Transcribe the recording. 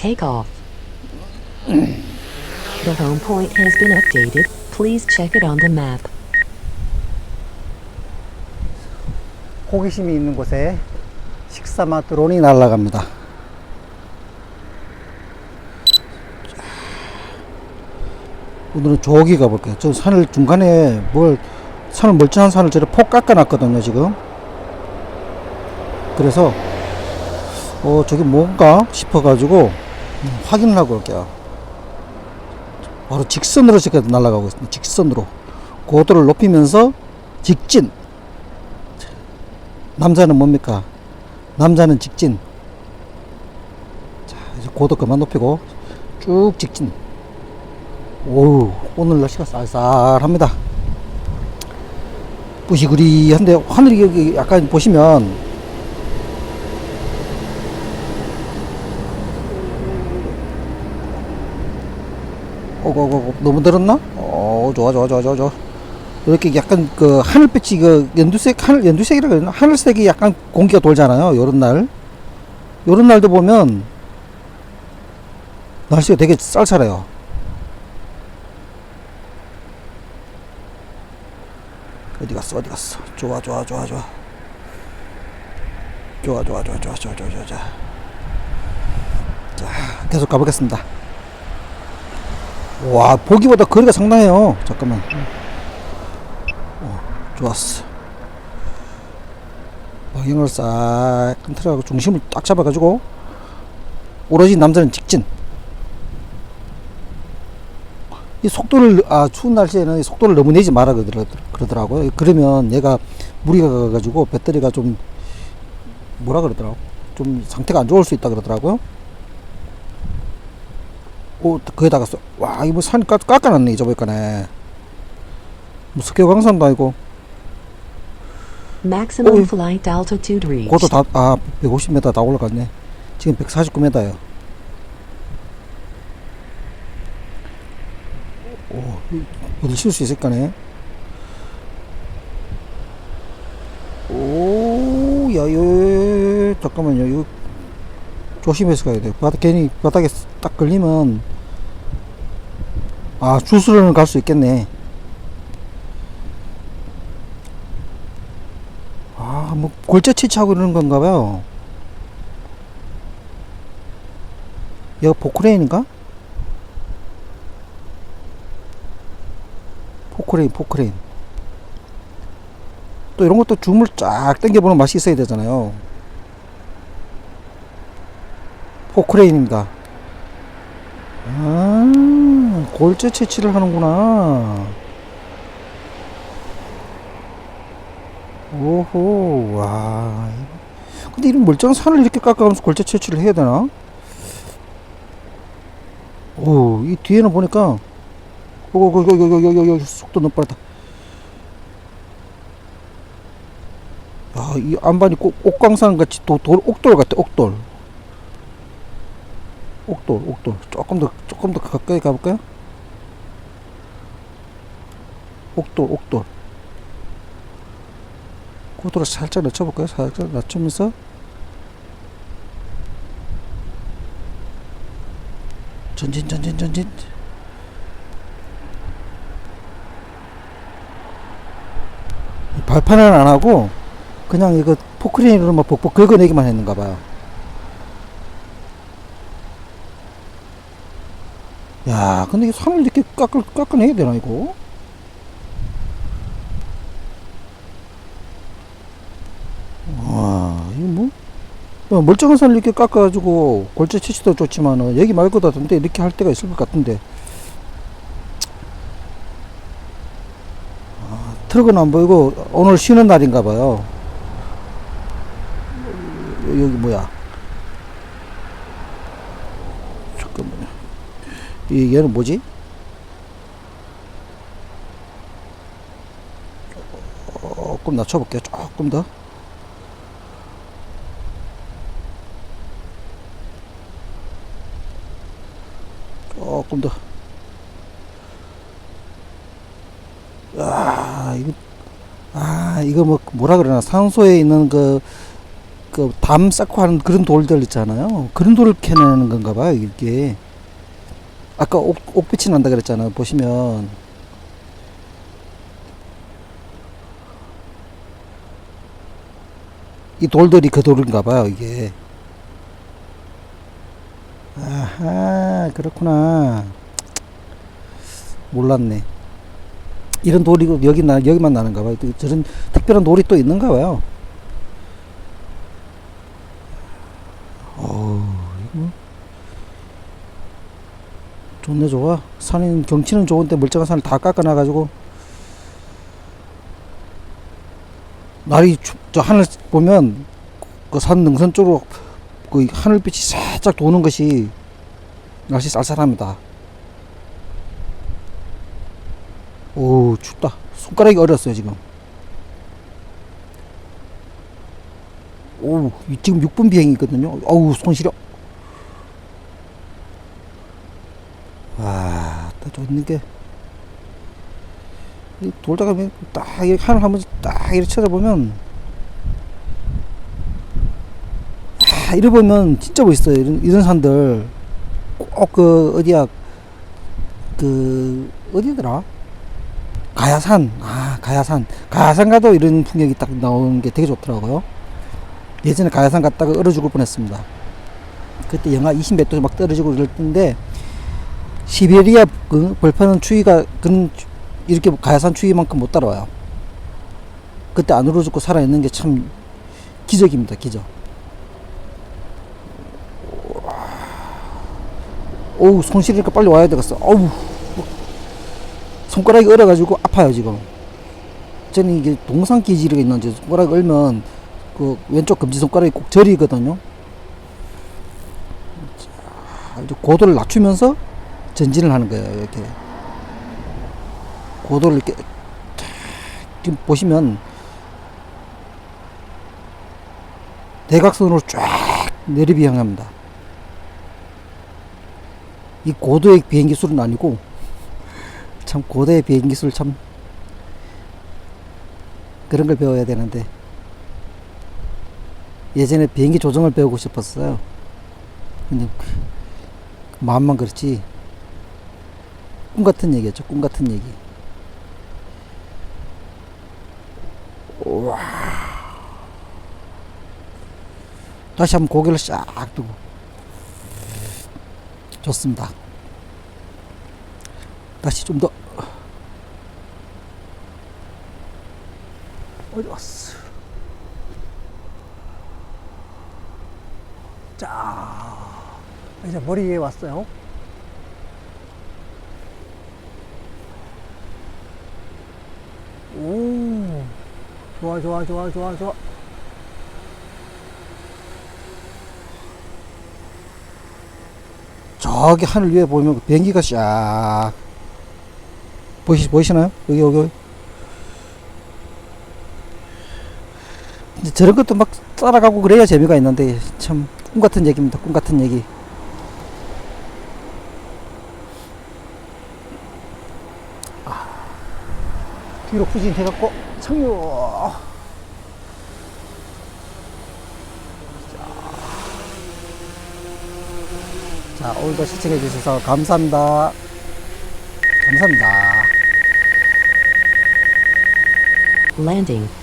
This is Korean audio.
Take off. the home point has been updated. Please check it on the map. 호기심이 있는 곳에 식사맛 드론이 날아갑니다. 오늘은 저기 가볼게요. 저 산을 중간에 뭘 산을 멀쩡한 산을 저를 폭 깎아놨거든요 지금. 그래서 어 저기 뭔가 싶어가지고 음, 확인을 하고 올게요. 바로 직선으로 지금 날아가고 있습니다. 직선으로 고도를 높이면서 직진. 남자는 뭡니까? 남자는 직진. 자, 이제 고도 그만 높이고 쭉 직진. 오, 오늘 날씨가 쌀쌀합니다. 부시그리한데 하늘이 여기 약간 보시면 어거 어, 너무 들었나? 어 좋아 좋아 좋아 좋아 좋아 이렇게 약간 그 하늘빛이 그 연두색 하늘 연두색이라고 해야 되나? 하늘색이 약간 공기가 돌잖아요. 요런 날. 요런 날도 보면 날씨가 되게 쌀쌀해요. 어디 갔어? 어디 갔어? 좋아 좋아 좋아 좋아. 좋아 좋아 좋아 좋아 좋아 좋아 좋아. 자, 계속 가보겠습니다. 와 보기보다 거리가 상당해요. 잠깐만. 어, 좋았어. 방향을 싹 컨트롤하고 중심을 딱 잡아가지고 오로지 남자는 직진. 이 속도를 아 추운 날씨에는 이 속도를 너무 내지 마라 그러더라- 그러더라고요. 그러면 얘가 무리가 가가지고 배터리가 좀 뭐라 그러더라고? 좀 상태가 안 좋을 수 있다 그러더라고요 오, 거기다가 써. 와, 이거 산 깎, 깎아놨네, 잊어보니까네. 뭐, 석회광산도 아니고, Maximum flight altitude reached. 고도 다, 아, 150m 다 올라갔네. 지금 149m예요. 오, 이- 어디 쉴 수 있을까네. 오, 야, 요, 잠깐만요. 이거 조심해서 가야 돼. 바닥, 괜히 바닥에 딱 걸리면, 아, 주스로는 갈 수 있겠네. 아, 뭐, 골재 채취하고 이러는 건가 봐요. 얘가 포크레인인가? 포크레인, 포크레인. 또 이런 것도 줌을 쫙 당겨보는 맛이 있어야 되잖아요. 포크레인입니다. 아, 골재 채취를 하는구나. 오호, 와. 근데 이런 멀쩡한 산을 이렇게 깎아가면서 골재 채취를 해야 되나? 오, 이 뒤에는 보니까, 오, 오, 오, 오, 오, 속도 너무 빠르다. 야, 이 안반이 꼭 옥광산 같이 도, 돌, 옥돌 같아, 옥돌. 옥돌, 옥돌. 조금 더, 조금 더 가까이 가볼까요? 옥돌, 옥돌. 고도를 살짝 낮춰볼까요? 살짝 낮추면서. 전진, 전진, 전진. 이 발판은 안 하고, 그냥 이거 포크레인으로 막 벅벅 긁어내기만 했는가 봐요. 야, 근데 이 산을 이렇게 깎을, 깎아내야 되나, 이거? 와, 이거 뭐? 어, 멀쩡한 산을 이렇게 깎아가지고 골재 채취도 좋지만은 여기 말고도 근데 이렇게 할 때가 있을 것 같은데. 아, 트럭은 안 보이고 오늘 쉬는 날인가 봐요. 여기 뭐야? 잠깐만요. 이 얘는 뭐지? 조금 낮춰볼게요. 조금 더. 조금 더. 아, 이거, 아, 이거 뭐, 뭐라 그러나, 산소에 있는 그, 그그담 쌓고 하는 그런 돌들 있잖아요. 그런 돌을 캐내는 건가 봐요, 이게. 아까 옥, 옥빛이 난다 그랬잖아요. 보시면. 이 돌들이 그 돌인가 봐요, 이게. 아하, 그렇구나. 몰랐네. 이런 돌이 여기 나 여기만 나는가 봐요. 또 저런 특별한 돌이 또 있는가 봐요. 어우, 이거 좋네 좋아. 산인 경치는 좋은데 멀쩡한 산을 다 깎아놔 가지고 날이 추, 저 하늘 보면 그 산 능선 쪽으로 그 하늘빛이 살짝 도는 것이 날씨 쌀쌀합니다. 오 춥다. 손가락이 얼었어요 지금. 오 이- 지금 6분 비행이거든요. 어우 손 시려. 와, 딱 좋는 게. 이 돌다가 딱 이렇게 하늘 한번 딱 이렇게 쳐다보면 아 이래 보면 진짜 멋있어요. 이런, 이런 산들. 꼭 그 어디야? 그 어디더라? 가야산. 아 가야산. 가야산 가도 이런 풍경이 딱 나오는 게 되게 좋더라고요. 예전에 가야산 갔다가 얼어 죽을 뻔했습니다. 그때 영하 20몇 도 막 떨어지고 이럴 텐데 시베리아 그 벌판은 추위가 추- 이렇게 가야산 추위만큼 못 따라와요. 그때 안 얼어 죽고 살아 있는 게 참 기적입니다. 기적. 오우 손 시리니까 빨리 와야 되겠어. 어우 손가락이 얼어가지고 아파요 지금. 저는 이게 동상 기질이 있는지 손가락 얼면 그 왼쪽 검지 손가락이 꼭 저리거든요. 자, 이제 고도를 낮추면서 전진을 하는 거예요. 이렇게 고도를 이렇게 탁 지금 보시면 대각선으로 쫙 내리비행합니다. 이 고도의 비행 기술은 아니고 참 고도의 비행 기술 참 그런 걸 배워야 되는데 예전에 비행기 조정을 배우고 싶었어요. 근데 마음만 그렇지 꿈 같은 얘기였죠. 꿈 같은 얘기. 우와. 다시 한번 고개를 싹 두고 좋습니다. 다시 좀 더 어디 왔어? 자, 이제 머리 위에 왔어요. 오, 좋아, 좋아, 좋아, 좋아, 좋아. 저기 하늘 위에 보면 그 비행기가 쫙 보시 보이시나요? 여기 여기. 근데 저런 것도 막 따라가고 그래야 재미가 있는데 참 꿈 같은 얘기입니다. 꿈 같은 얘기. 뒤로 후진 해갖고 청유. 자 오늘도 시청해 주셔서 감사합니다. 감사합니다. Landing.